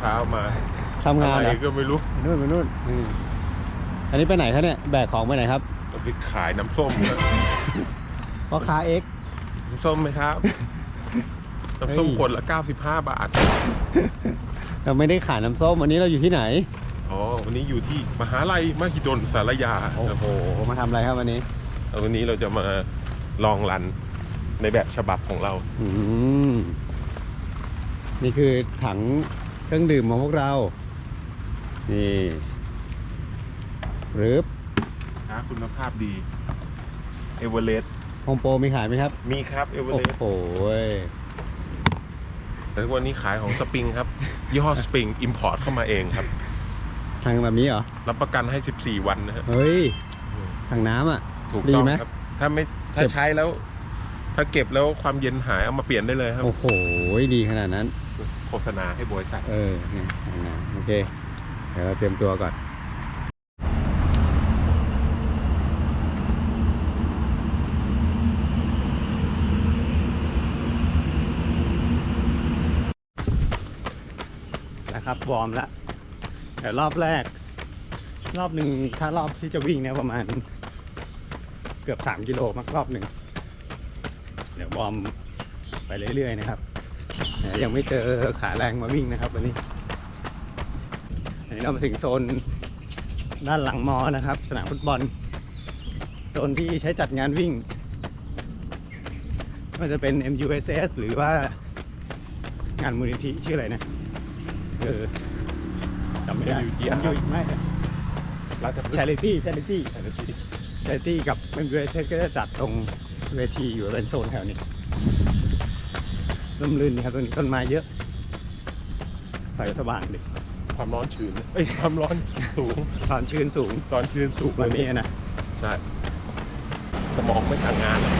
ฤทธิ์เช้าเช้าๆมาทำงานอะเหรไรอก็ไม่รู้ไปนู่นไปนู่นอืมอันนี้ไปไหนครับเนี่ย แบกของไปไหนครับเราไปขายน้ำส้มครับพ่อค้าเอ็ก น้ำส้มไหมครับ น้ำส้มเฮ้ยคนละ 95 บาท เราไม่ได้ขายน้ำส้มวันนี้เราอยู่ที่ไหน อ๋อ วันนี้อยู่ที่มหาลัยมหิดลสารยาโอ้โห มาทำอะไรครับวันนี้ แล้ววันนี้เราจะมาลองรันในแบบฉบับของเรา อืม นี่คือถัง เครื่องดื่มของพวกเรา นี่หรือนะคุณภาพดีเอเวอเรสต์โฮมโปรมีขายไหมครับ มีครับเอเวอโอ้เรสต์โหแต่วันนี้ขายของสปริงครับ ยี่ห้อสปริงอิมพอร์ตเข้ามาเองครับ ทางแบบนี้เหรอ รับประกันให้ 14 วันนะฮะเฮ้ยถังน้ำอะ ถูกดีต้องไหม ครับ ถ้าไม่ถ้าเก็บใช้แล้ว ถ้าเก็บแล้วความเย็นหายเอามาเปลี่ยนได้เลยครับ โอ้โห ดีขนาดนั้น โฆษณาให้บริษัท เออเนี่ยถังน้ำโอเค เดี๋ยวเราเตรียมตัวก่อน นะครับวอร์มแล้วเดี๋ยวรอบแรก รอบหนึ่งถ้ารอบที่จะวิ่งเนี่ยประมาณ เกือบ 3 กิโลมากรอบหนึ่ง เดี๋ยววอร์มไปเรื่อยๆนะครับแต่ ยังไม่เจอขาแรงมาวิ่งนะครับวันนี้อันนี้เรามาถึงโซนด้านหลังมอนะครับ สนามฟุตบอล โซนที่ใช้จัดงานวิ่งก็จะเป็น MUSS หรือว่างานมูลนิธิชื่ออะไรนะเออจำไม่ได้ MUTI ยังอยู่ไม่ราชพฤกษ์ charity charity charity กับ MUSS ก็จะจัดตรงเวทีอยู่เป็นโซนแถวนี้ ร่มรื่นดีครับตรงนี้ต้นไม้เยอะไฟสว่างดีความร้อนชื้นเอ้ยความร้อนสูงตอนชื้นสูงตอนชื้นสูงแบบนี้นะใช่สมองไม่สั่งงานแล้ว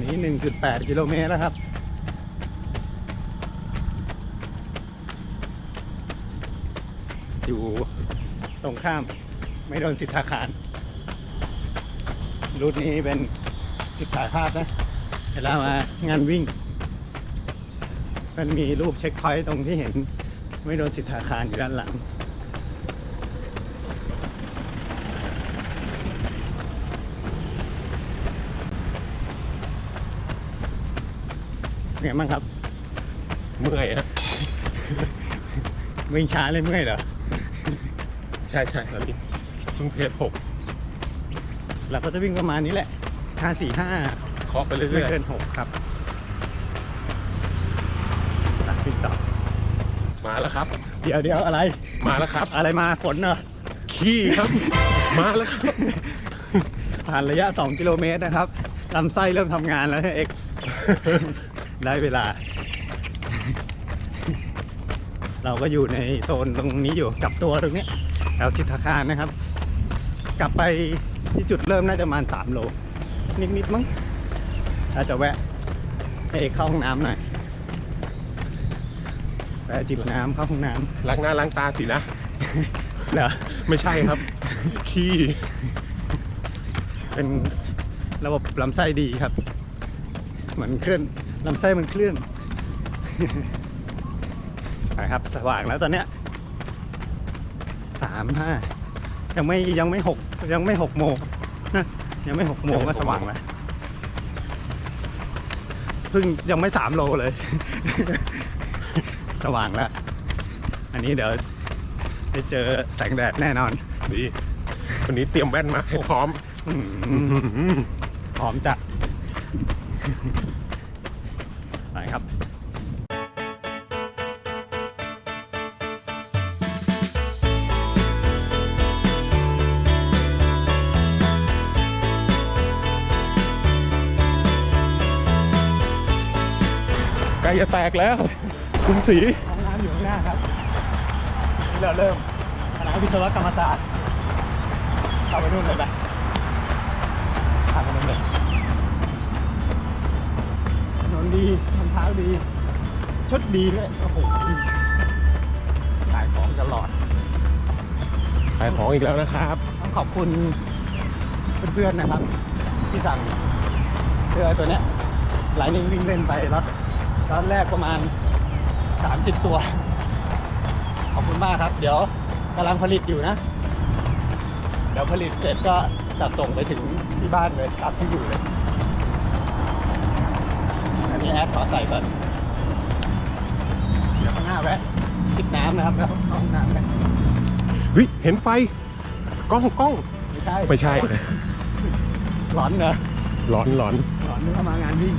นี่ 1.8 กิโลเมตรแล้วครับ อยู่ตรงข้ามไม่โดนสิทธาคาร รูทนี้เป็นจุดถ่ายภาพนะเวลามางานวิ่ง มันมีรูปเช็คพอยต์ตรงที่เห็น ไม่โดนสิทธาคารอยู่ด้านหลังเป็นไงบ้างครับ เมื่อยฮะวิ่งช้าเลยเมื่อยเหรอ ใช่ใช่ตอนนี้เพิ่งเพจหก เราก็จะวิ่งประมาณนี้แหละ545เคาะไปเรื่ไม่อยเกิน6ครับอะวิ่งต่อๆมาแล้วครับ เดี๋ยวเดี๋ยวอะไร มาแล้วครับ อะไรมาฝนเหรอ ขี้ครับ มาแล้วครับ ผ่านระยะ 2 กิโลเมตรนะครับลำไส้เริ่มทำงานแล้วเอก ได้เวลา เราก็อยู่ในโซนตรงนี้อยู่กลับตัวตรงเนี้ยแถวสิทธาคารนะครับ กลับไป ที่จุดเริ่มน่าจะประมาณ3โล นิดๆมั้งถ้าจะแวะให้เอกเข้าห้องน้ำหน่อยแวะจิบน้ำเข้าห้องน้ล้างหน้าล้างตาสินะำเหรอไม่ใช่ครับ ขี้ เป็นระบบลำไส้ดีครับเหมือนเคลื่อนลำไส้มันเคลื่อนไปครับสว่างแล้วตอนเนี้ยสามห้ายังไม่ยังไม่หก ยังไม่หกโมงนะยังไม่หกโมงก็สว่างแล้วเพิ่งยังไม่สามโลเลย สว่างแล้ว อันนี้เดี๋ยวได้เจอแสงแดดแน่นอนดีวันนี้เตรียมแว่นมาให้พร้อมอืมอื้อหือพร้อมจัด จะแตกแล้วคุณสีห้องน้ำอยู่ข้างหน้าครับนี่เราเริ่มคณะวิศวกรรมศาสตร์เข้าไปนู่นเลยไปเข้าไปนู่นเลยถนนดีรองเท้าดีชุดดีด้วยโอ้โหขายของตลอดขายของอีกแล้วนะครับต้องขอบคุณเพื่อนๆนะครับ ที่สั่งเจอตัวเนี้ยไลนิ่งวิ่งเล่นไปรถ รถแรกประมาณ 30 ตัว ขอบคุณมากครับ เดี๋ยวกำลังผลิตอยู่นะ เดี๋ยวผลิตเสร็จก็จัดส่งไปถึงที่บ้านเลยรับที่อยู่เลยอันนี้แอดขอใส่ก่อนเดี๋ยวข้างหน้าแวะจิบน้ำนะครับแล้วเข้าห้องน้ำกันเฮ้ยเห็นไฟกล้องกล้องไม่ใช่ไม่ใช่ร้อนเนอะร้อนร้อนร้อนนึกว่ามางานวิ่ง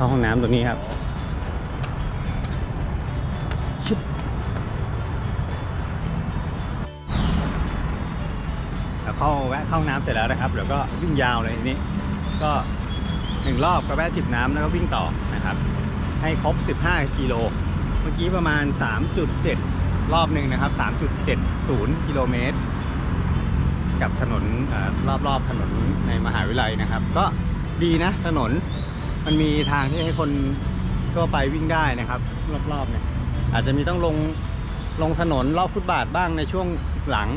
เข้าห้องน้ำตรงนี้ครับชุบแล้วเข้าแวะเข้าห้องน้ำเสร็จแล้วนะครับเดี๋ยวก็วิ่งยาวเลยทีนี้ ก็หนึ่งรอบก็แวะจิบน้ำแล้วก็วิ่งต่อนะครับ ให้ครบ 15 กิโล เมื่อกี้ประมาณ 3.7 รอบหนึ่งนะครับ 3.70 กิโลเมตร กับถนนอรอบๆถนนในมหาวิทยาลัยนะครับ ก็ดีนะถนน มันมีทางที่ให้คนทั่วไปวิ่งได้นะครับรอบๆเนี่ยอาจจะมีต้องลงลงถนนรอบฟุตบาทบ้างในช่วงหลัง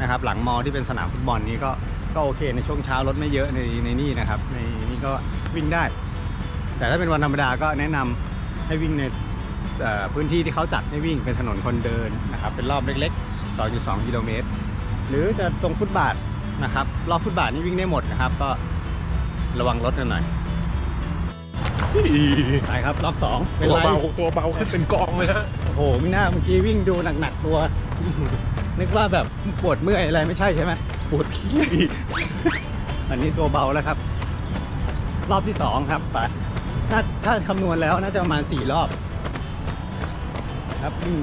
นะครับ หลังมอที่เป็นสนามฟุตบอลนี้ก็ก็โอเคในช่วงเช้ารถไม่เยอะในในนี่นะครับ ในนี่ก็วิ่งได้ แต่ถ้าเป็นวันธรรมดาก็แนะนำให้วิ่งในพื้นที่ที่เขาจัดให้วิ่งเป็นถนนคนเดินนะครับเป็นรอบเล็กๆ 2.2 กิโลเมตร หรือจะตรงฟุตบาทนะครับรอบฟุตบาทนี่วิ่งได้หมดนะครับ ก็ระวังรถกันหน่อย ไปครับรอบสองเป็นตัวไรเบาตัวเบาขึ้นเป็นกองเลยฮะโอ้โหไม่น่าเมื่อกี้วิ่งดูหนักๆตัว นึกว่าแบบปวดเมื่อยอะไรไม่ใช่ใช่ไหมปวดขี้อันนี้ตัวเบาแล้วครับ รอบที่สองครับไปถ้าถ้าคำนวณแล้วน่าจะประมาณสี่รอบ ครับวิ่ง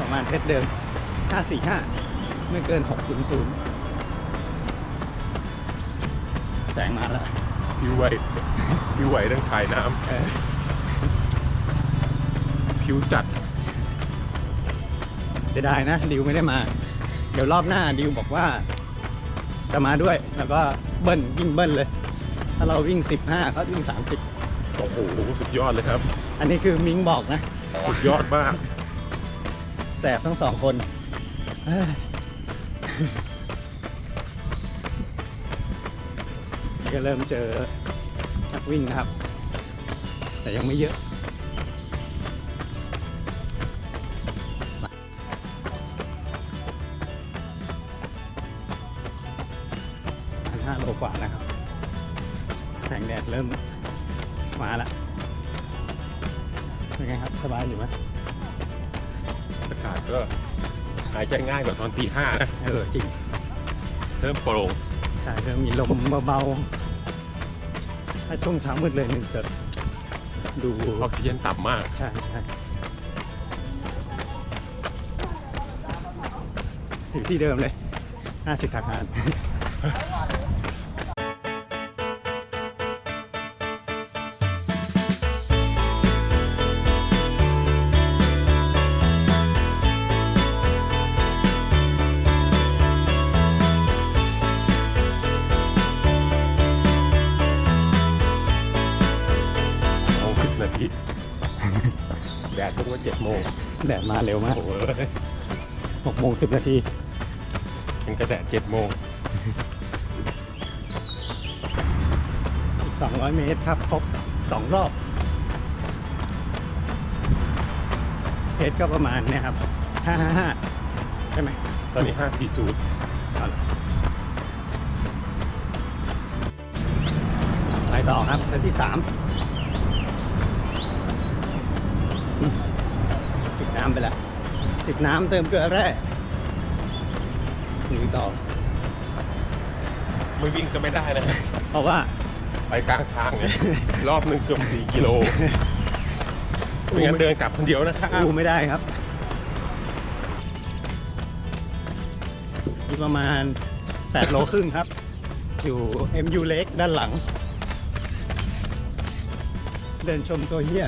ประมาณเพชรเดิมห้าสี่ห้าไม่เกินหกศูนย์ศูนย์แสงมาแล้ว ผิวไหวผิวไหวทั้งสายน้เออำผิวจัดจะได้นะ ดิวไม่ได้มา เดี๋ยวรอบหน้าดิวบอกว่า จะมาด้วยแล้วก็เบิ้ลวิ่งเบิ้ลเลย ถ้าเราวิ่ง 15เขาวิ่งโอ้โหสุดยอดเลยครับ30อันนี้คือมิงบอกนะ สุดยอดมาก แสบทั้งสองคน นี่ก็เริ่มเจอนักวิ่งนะครับ แต่ยังไม่เยอะพันห้าโลกว่านะครับแสงแดดเริ่มมาแล้วเป็นไงครับ สบายอยู่ไหมอากาศก็หายใจง่ายกว่าตอนตีห้านะเออจริง เริ่มโปร่ง ใช่เริ่มมีลมเบาๆ ถ้าช่วงเช้ามืดเลยนี่จะดูออกซิเจนต่ำมาก ใช่ใช่อยู่ที่เดิมเลย 50อาคาร แดดมาเร็วมากโอ้โห6โมง10นาทียังกระแดดเจ็ดโมงอีก200เมตรครับครบ2รอบเพชรก็ประมาณเนี่ยครับ555ใช่ไหมตอนนี้ห้าสี่ศูนย์เอาล่ะไปต่อครับเส้นที่สาม ไปแล้วจิบน้ำเติมเกลือแร่ลุยต่อ ไม่วิ่งก็ไม่ได้นะ เพราะว่า ไปกลางทางไงรอบหนึ่งเกือบสี่กิโลไม่งั้นเดินกลับคนเดียวนะครับอู้ไม่ได้ครับอีกประมาณ 8 โลครึ่งครับ อยู่ MU Lake ด้านหลัง เดินชมตัวเฮีย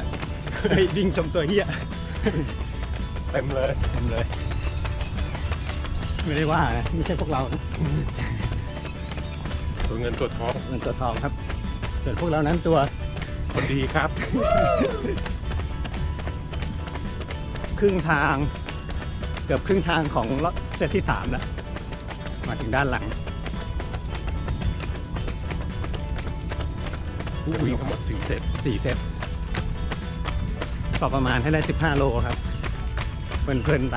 เฮ้ยวิ่งชมตัวเฮีย เต็มเลยทำเลย ไม่ได้ว่านะไม่ใช่พวกเรานะตัวเงินตัวทองเงินตัวทองครับส่วนพวกเรานั้นตัวคนดีครับ ครึ่งทางเกือบครึ่งทางของรถเซตที่สามแล้วมาถึงด้านหลังวิ่งทั้งหมดสี่เซตสี่เซตก็ประมาณให้ได้ 15 โลครับ เพลินๆไป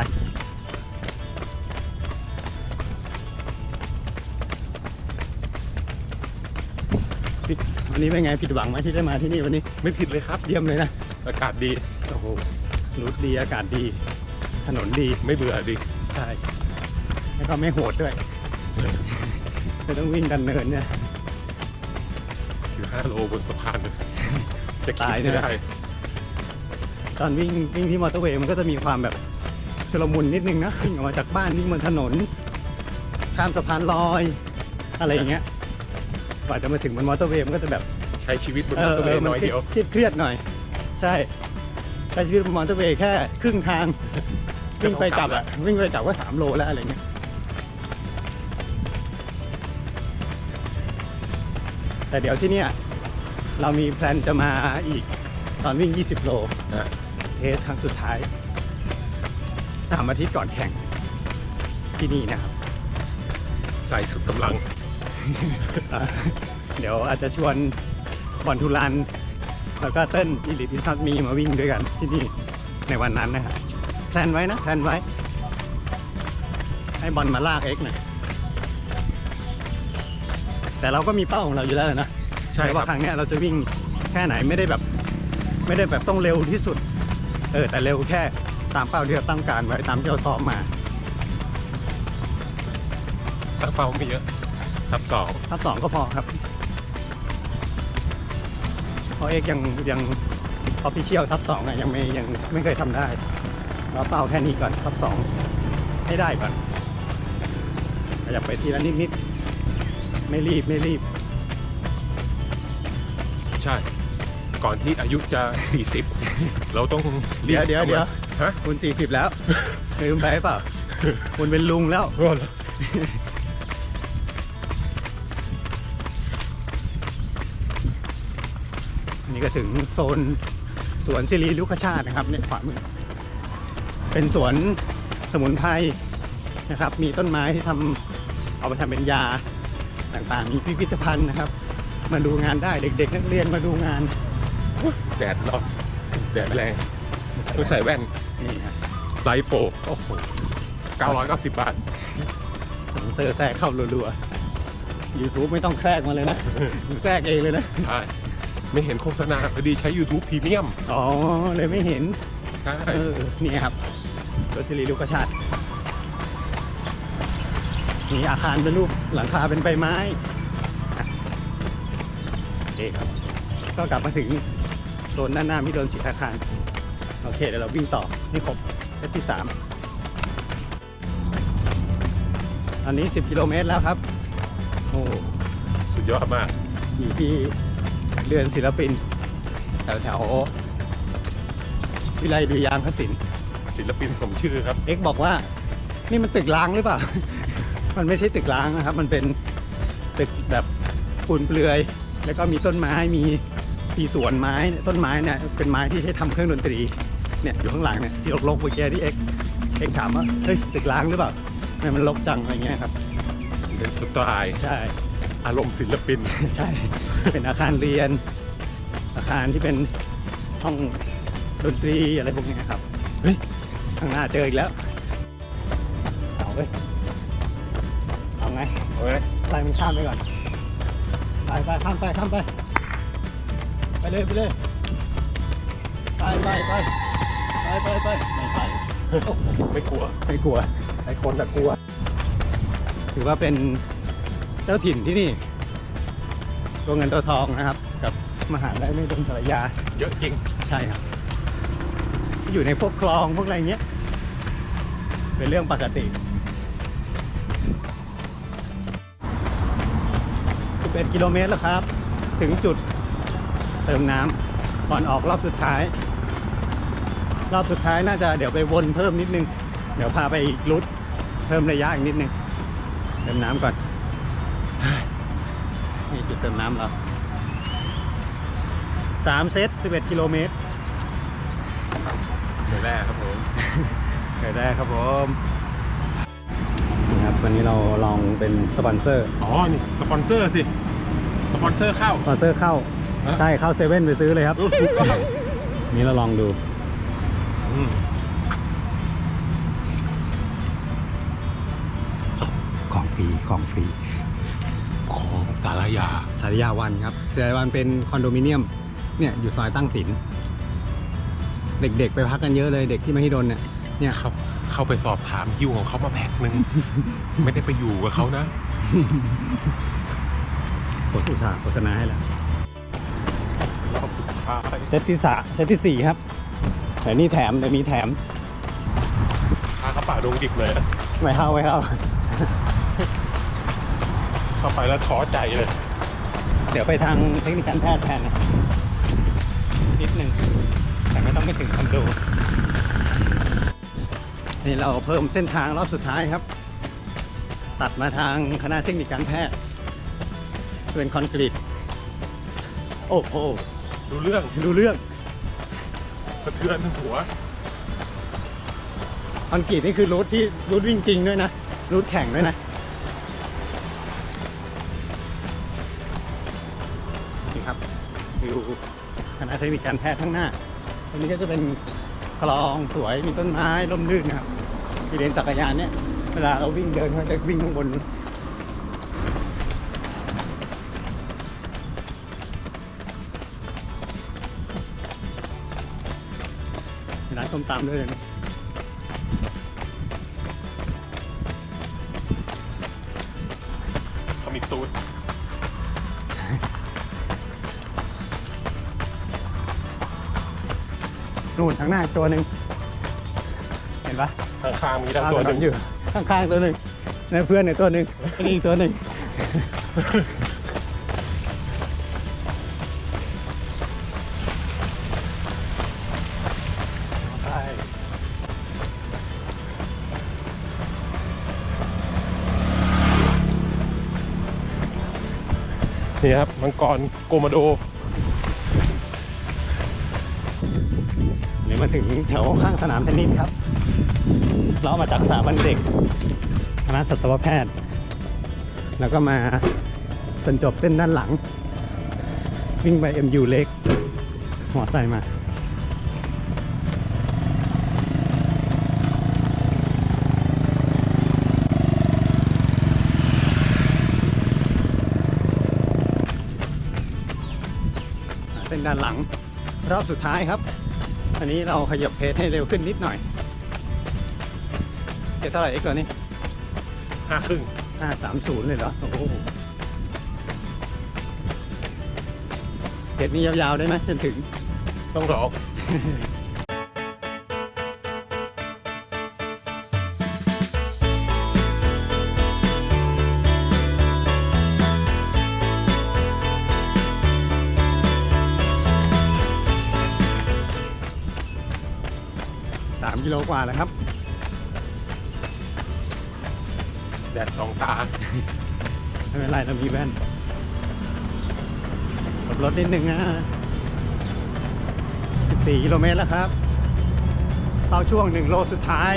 ผิดวันนี้เป็นไงผิดหวังไหมที่ได้มาที่นี่วันนี้ไม่ผิดเลยครับ เยี่ยมเลยนะ อากาศดี โอ้โหรูทดีอากาศดี ถนนดีไม่เบื่อดี ใช่แล้วก็ไม่โหดด้วยไม่ต้องวิ่งกันเนินเนี่ยคือห้าโลบนสะพานเลยจะคิดตายไม่เนี่ยได้ ตอนวิ่งวิ่งที่มอเตอร์เวย์มันก็จะมีความแบบ ชุลมุนนิดนึงนะวิ่งออกมาจากบ้านวิ่งบนถนน ข้ามสะพานลอย อะไรอย่างเงี้ยกว่าจะมาถึงบนมอเตอร์เวย์มันก็จะแบบใช้ชีวิตบนมอเตอร์เวย์น้อยเดียวเครียดเครียดๆหน่อย ใช่ใช้ชีวิตบนมอเตอร์เวย์แค่ครึ่งทางวิ่งไปกลับอะวิ่งไปกลับก็สามโลแล้วอะไรเงี้ยแต่เดี๋ยวที่เนี่ยเรามีแพลนจะมาอีกตอนวิ่ง 20 โลนะเทสครั้งสุดท้าย สามอาทิตย์ก่อนแข่งที่นี่นะครับ ใส่สุดกำลังอ่าเดี๋ยวอาจจะชวนบอลทุรัน แล้วก็เต้นอิลิทิซัสมีมาวิ่งด้วยกันที่นี่ในวันนั้นนะครับแพลนไว้นะแพลนไว้ ให้บอลมาลากเอ็กหน่อยแต่เราก็มีเป้าของเราอยู่แล้วนะใช่แต่คว่ารับครั้งเนี้ยเราจะวิ่งแค่ไหนไม่ได้แบบ ไม่ได้แบบต้องเร็วที่สุด เออแต่เร็วแค่ ตามเป้าที่เราตั้งการไว้ตามที่เราซ้อมมาตั้งเป้าไม่เยอะซับสองทับสองก็พอครับเพราะเอกยังยังออฟฟิเชียลทับสองอะยังไม่ยังไม่เคยทำได้เราเป้าแค่นี้ก่อนทับสองให้ได้ก่อนขยับไปทีละนิดนิดๆไม่รีบไม่รีบ ใช่ ก่อนที่อายุจะ 40 เราต้องรีเดี๋บยวเดี๋ยวเดี๋ยว ฮะ คุณสี่สิบแล้วลืมไปเปล่า คุณเป็นลุงแล้ว รอดอันนี้ก็ถึงโซนสวนสิริลุกชาตินะครับเนี่ยขวามือ เป็นสวนสมุนไพรนะครับ มีต้นไม้ที่ทำเอาไปทำเป็นยาต่างๆ มีพิพิธภัณฑ์นะครับ มาดูงานได้เด็ก ๆ นักเรียนมาดูงาน แดดร้อนแดดแรงต้องใส่แว่น นี่ครับไลท์โปรโอ้โห990 บาทสงเซอร์แทรกเข้ารัวๆ YouTube ไม่ต้องแทรกมาเลยนะผมแทรกเองเลยนะ ใช่ไม่เห็นโฆษณาพอดีใช้ YouTube Premium อ๋อ เลยไม่เห็น ใช่เออ นี่ครับรถสิริลูกชาติมีอาคารเป็นรูปหลังคาเป็นใบไม้อะโอเคครับ ก็กลับมาถึงโซนด้านหน้ามิโดนสีอาคาร โอเคเดี๋ยวเราวิ่งต่อนี่ครบเซตที่สามอันนี้ 10 กิโลเมตรแล้วครับ โอ้สุดยอดมากอยู่ที่เดือนศิลปิน แถวแถวๆวิไลดุริยางคศิลป์ศิลปินสมชื่อครับ เอ็กบอกว่า นี่มันตึกล้างหรือเปล่า มันไม่ใช่ตึกล้างนะครับ มันเป็นตึกแบบปูนเปลือย แล้วก็มีต้นไม้มีมีสวนไม้เนี่ยต้นไม้เนี่ยเป็นไม้ที่ใช้ทำเครื่องดนตรี เนี่ยอยู่ข้างหลังเนี่ยที่รกๆเมื่อกี้ที่เอ็กเอ็กถามว่าเฮ้ยตึกล้างหรือเปล่าทำไมมันรกจังอะไรเงี้ยครับ เป็นสไตล์ใช่ อารมณ์ศิลปิน ใช่ เป็นอาคารเรียน อาคารที่เป็นห้องดนตรีอะไรพวกนี้ครับเฮ้ยข้างหน้าเจออีกแล้วเอาเว้ยเอาไงเอาไงไล่มันข้ามไปก่อนไปไปข้ามไปข้ามไปไปเลยไปเลยไปไปไป ไปไปไปไม่ไปโอ้โหไม่กลัวไม่กลัวไอ้คนแต่กลัว ถือว่าเป็นเจ้าถิ่นที่นี่ ตัวเงินตัวทองนะครับ กับมหาลัยไม่เป็นภรรยา เยอะจริงใช่ครับ อยู่ในพวกคลองพวกอะไรเงี้ย เป็นเรื่องปกติ 11 กิโลเมตรแล้วครับ ถึงจุดเติมน้ำก่อนออกรอบสุดท้าย รอบสุดท้ายน่าจะเดี๋ยวไปวนเพิ่มนิดนึง เดี๋ยวพาไปอีกรุดเพิ่มระยะอีกนิดนึงเติมน้ำก่อนนี่จุดเติมน้ำเราสามเซต11กิโลเมตรโอเคเดี๋ยวแรกครับผมเคยได้ครับผมนะครับวันนี้เราลองเป็นสปอนเซอร์ อ๋อ นี่สปอนเซอร์สิ สปอนเซอร์เข้า สปอนเซอร์เข้าฮะใช่เข้าเซเว่นไปซื้อเลยครับถูกต้องนี่เราลองดูอืม ของฟรีของฟรีของสารยาสารยาวันครับสารยาวันเป็นคอนโดมิเนียม เนี่ยอยู่ซอยตั้งศิลป์เด็กๆไปพักกันเยอะเลยเด็กที่มหิดลเนี่ย เนี่ยเข้าเข้าไปสอบถามฮิวของเขามาแพ็คหนึ่งไม่ได้ไปอยู่กับเขานะโฆษณาโฆษณาให้แล้วรอบสุดท้ายเซตที่สาเซตที่สี่ครับ แต่นี่แถมแต่มีแถมพาเข้าป่าดงดิบเลยนะไม่เข้าไม่เข้าเข้าไปแล้วท้อใจเลย เดี๋ยวไปทางเทคนิคการแพทย์แทนนะนิดหนึ่งแต่ไม่ต้องไปถึงคอนโดนี่เราเพิ่มเส้นทางรอบสุดท้ายครับ ตัดมาทางคณะเทคนิคการแพทย์เป็นคอนกรีตโอ้โห ดูเรื่อง ดูเรื่อง สะเทือนหัวคอนกรีตนี่คือรูทที่รูทวิ่งจริงด้วยนะรูทแข่งด้วยนะนี่ครับวิวคณะเทคนิคการแพทย์ข้างหน้าตรงนี้ก็จะเป็นคลองสวยมีต้นไม้ร่มรื่นนะครับที่เลนจักรยานเนี่ยเวลาเราวิ่งเดินเขาจะวิ่งข้างบน ร้านส้มตำด้วยเลยนะเขามีตูดนู่นข้างหน้าอีกตัวหนึ่งเห็นปะข้างๆมีทั้งข้างตัวถหนนึ่นงอยู่ข้างๆตัวหนึ่งในเพื่อนในตัวหนึ่งอันนี้อีกตัวหนึ่ง นี่ครับมังกรโกมาโดหรือมาถึงแถวข้างสนามเทนนิสครับ เรามาจากสถาบันเด็กคณะสัตวแพทย์ แล้วก็มาจนจบเส้นด้านหลัง วิ่งไป MU เล็กหัวใส่มา หลังรอบสุดท้ายครับ อันนี้เราขยับเพจให้เร็วขึ้นนิดหน่อยเพจเท่าไหร่เอ็กซ์ตัวนี้ห้าครึ่งห้าสามศูนย์เลยเหรอโอ้โหเพจนี้ยาวๆได้ไหมจนถึงต้องรอ กิโลกว่าแล้วครับ แดดสองตา ไม่เป็นไรเรามีแว่นขับรถนิดนึงนะ14กิโลเมตรแล้วครับ เข้าช่วง 1 โลสุดท้าย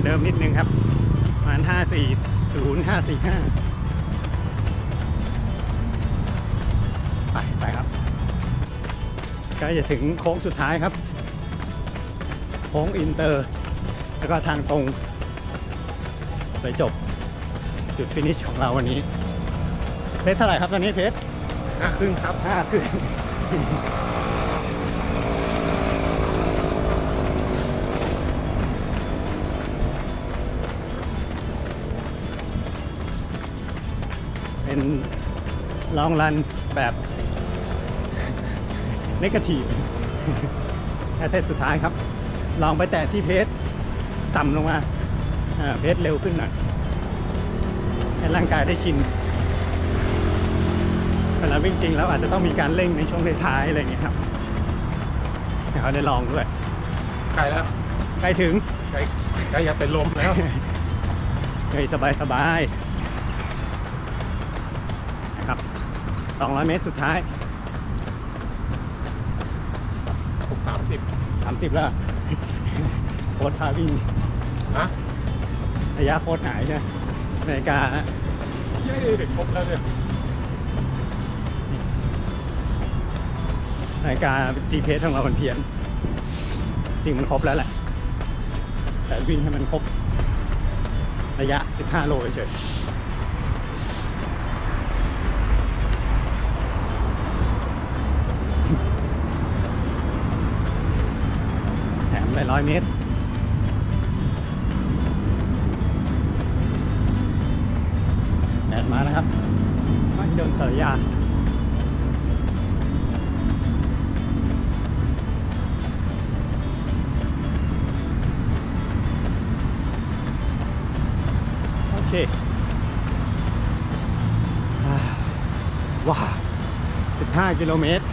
กว่าเดิมนิดนึงครับประมาณ5 4 0 5 4 5 ไปไปครับใกล้จะถึงโค้งสุดท้ายครับ โค้งอินเตอร์ แล้วก็ทางตรง ไปจบจุดฟินิชของเราวันนี้ เพชรเท่าไหร่ครับตอนนี้เพชรห้าครึ่งครับห้าคือเลองรันแบบนกาทีฟแค่เซตสุดท้ายครับ ลองไปแตะที่เพจต่ำลงมาอ่าเพจเร็วขึ้นหน่อยให้ร่างกายได้ชินเวลาวิ่งจริงแล้วอาจจะต้องมีการเร่งในช่วงท้ายๆอะไรอย่างเงี้ยครับให้เขาได้ลองด้วยใกล้แล้วใกล้ถึงใกล้ใกล้จะเป็นลมแล้วเฮ้ยสบายสบาย 200 เมตรสุดท้าย ผมสามสิบ30 แล้ว โค้ดพาวิ่งนะระยะโค้ดหายใช่ไหมนาฬิกาเย้เด็กครบแล้วเนี่ยนาฬิกา GPS ของเรามันเพี้ยน จริงมันครบแล้วแหละ แต่วิ่งให้มันครบ ระยะ 15 โลเฉยแได้ร้อยเมตร แดดมานะครับมาที่เดินสารยาโอเคอ่าว้าว15 กิโลเมตร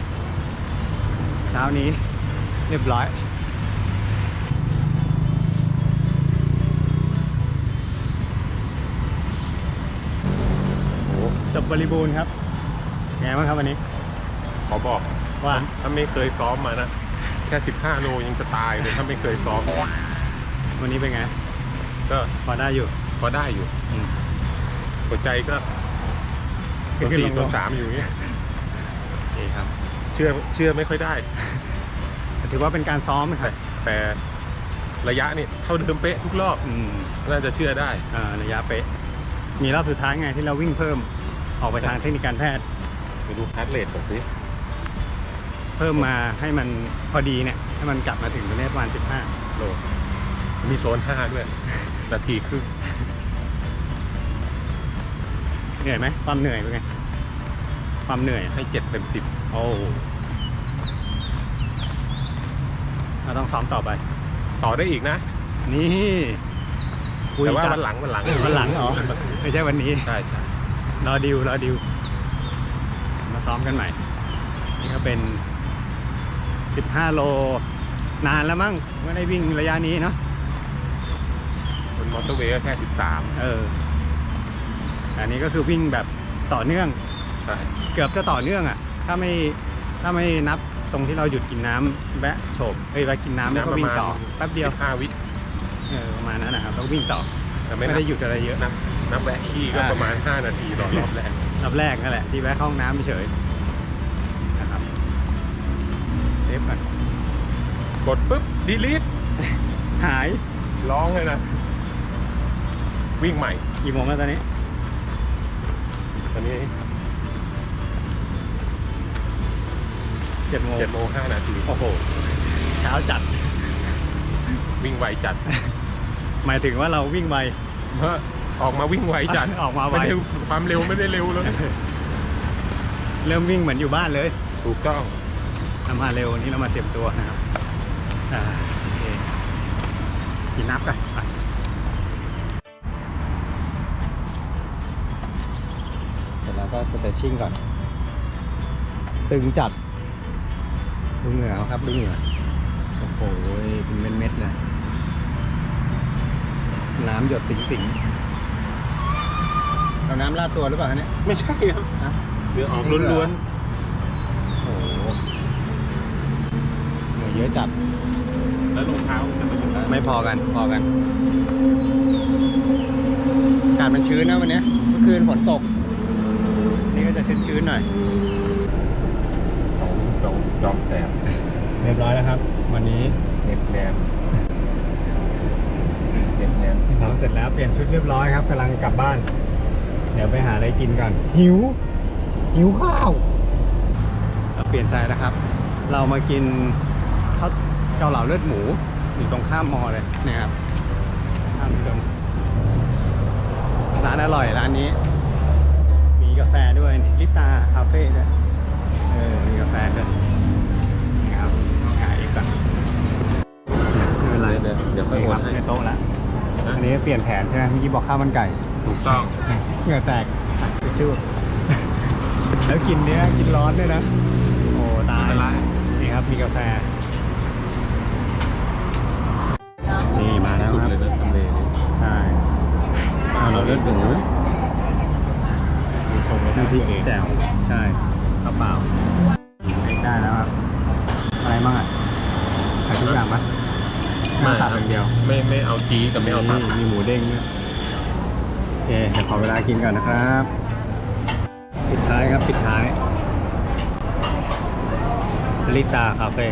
เช้านี้เรียบร้อย บบริบูรณ์ครับไงบ้างครับวันนี้ ขอบอกว่าถ้าไม่เคยซ้อมมานะแค่สิบห้าโลยังจะตายเลยถ้าไม่เคยซ้อม วันนี้เป็นไง ก็พอได้อยู่พอได้อยู่อืมหัวใจก็ขึ้ตัวนขึ้นสี่ลงๆตัวสามอยู่อย่างเงี้ยโอเคครับ เชื่อเชื่อไม่ค่อยได้ ถือว่าเป็นการซ้อมนะคแต่รับแต่ระยะนี่เท่าเดิมเป๊ะทุกรอบอืมน่าจะเชื่อได้อ่าระยะเป๊ะ มีรอบสุดท้ายไงที่เราวิ่งเพิ่ม ออกไปทางเทคนิคการแพทย์ไปดูฮาร์ดเรทก่อนสิเพิ่มมาให้มันพอดีเนี่ย ให้มันกลับมาถึงตัวเลขประมาณโล มีโซนห้าด้วย นาทีครึ่ง15เหนื่อยไหมความเหนื่อยเป็นไง ความเหนื่อยให้เจ็ดเต็มสิบโอ้เราต้องซ้อมต่อไป ต่อได้อีกนะ นี่คุยแต่ว่าจัดวันหลังวันหลังวันหลังเหรอ ไม่ใช่วันนี้ ใช่ใช่ รอดิวรอดิว มาซ้อมกันใหม่ นี่ก็เป็น 15 โล นานแล้วมั้งไม่ได้วิ่งระยะนี้เนาะบนมอเตอร์เวย์ก็แค่สิบสามเออแต่อันนี้ก็คือวิ่งแบบต่อเนื่อง ใช่ เกือบจะต่อเนื่องอะ่ะ ถ้าไม่ถ้าไม่นับตรงที่เราหยุดกินน้ำแวะโฉบเอ้ยแวะกินน้ำแล้วก็วิ่งต่อแป๊บเดียวสิบห้าวิ เออประมาณนั้นนะครับต้องวิ่งต่อ แต่ไม่ไม่ได้นับหยุดอะไรเยอะ นับ นับแวะขี้ก็อ่าประมาณ 5 นาทีต่อรอบแรกรอบแรกนั่นแหละที่แวะเข้าห้องน้ำเฉยนะครับเซฟก่อนกดปุ๊บดีลิทหายร้องเลยนะ วิ่งใหม่ กี่โมงแล้วตอนนี้ตอนนี้เจ็ดโมงเจ็ดโมงห้านาทีโอ้โหเช้าจัด วิ่งไวจัด หมายถึงว่าเราวิ่งไวเมื่ อออกมาวิ่งไวจัดออกมาไวไม่ได้ความเร็วไม่ได้เร็วเลยเริ่มวิ่งเหมือนอยู่บ้านเลยถูกต้องทำมาเร็ววันนี้เรามาเตรียมตัวนะครับอ่าโอเคกินน้ำกันไปเสร็จแล้วก็สเตชชิ่งก่อน ตึงจัดดูเหงื่อเอาครับดูเหงื่อโอ้โหเป็นเม็ดๆเลยน้ำหยดติ๋งๆ เอาน้ำลาดตัวหรือเปล่าคะเนี่ย ไม่ใช่ครับฮะ เรือออกล้วนโอ้โหเหงื่อเยอะจัด ๆ แล้วรองเท้าจะมาอยู่ด้านไม่พอกัน พอกันอากาศมันชื้นนะวันเนี้ยเมื่อคืนฝนตก นี่ก็จะชื้นๆหน่อย สองจอมจอมแสบเรียบร้อยแล้วครับ วันนี้เน็บแนมเน็บแนมที่ซ้อมเสร็จแล้วเปลี่ยนชุดเรียบร้อยครับกำลังกลับบ้านเดี๋ยวไปหาอะไรกินก่อน หิว หิวข้าวเราเปลี่ยนใจนะครับ เรามากินข้าวเกาเหลาเลือดหมู อยู่ตรงข้ามมอเลยนะครับข้ามตรงร้านอร่อยร้านนี้ มีกาแฟด้วยนี่ลิตาคาเฟ่ด้วยเออมีกาแฟด้วยนี่ครับหาอีกก่อนไม่เป็นไรเดี๋ยวเดี๋ยวค่อยโอนให้ในโต๊ะแล้ว อันนี้เปลี่ยนแผนใช่ไหมเมื่อกี้บอกข้าวมันไก่ถูกต้องเหงื่อแตกทิชชู่แล้วกินเนี้ยกินร้อนด้วยนะ โอ้ตายไม่เป็นไรนี่ครับมีกาแฟ นี่มาแล้วสุดครับเลยนะทำเลนี่ใช่ข้าวเราเลือดหมูมีชมแล้วน้ำพริกเองแจ่วใช่ข้าวเปล่าได้แล้วครับ อะไรบ้างอะขายทุกอย่างปะ ไม่ตัดอย่างเดียว ไม่ไม่เอาจีกับไม่เอาตับมีหมูเด้งด้วยโอเคเดี๋ยวขอเวลากินก่อนนะครับ ปิดท้ายครับปิดท้ายลิตาคาเฟ่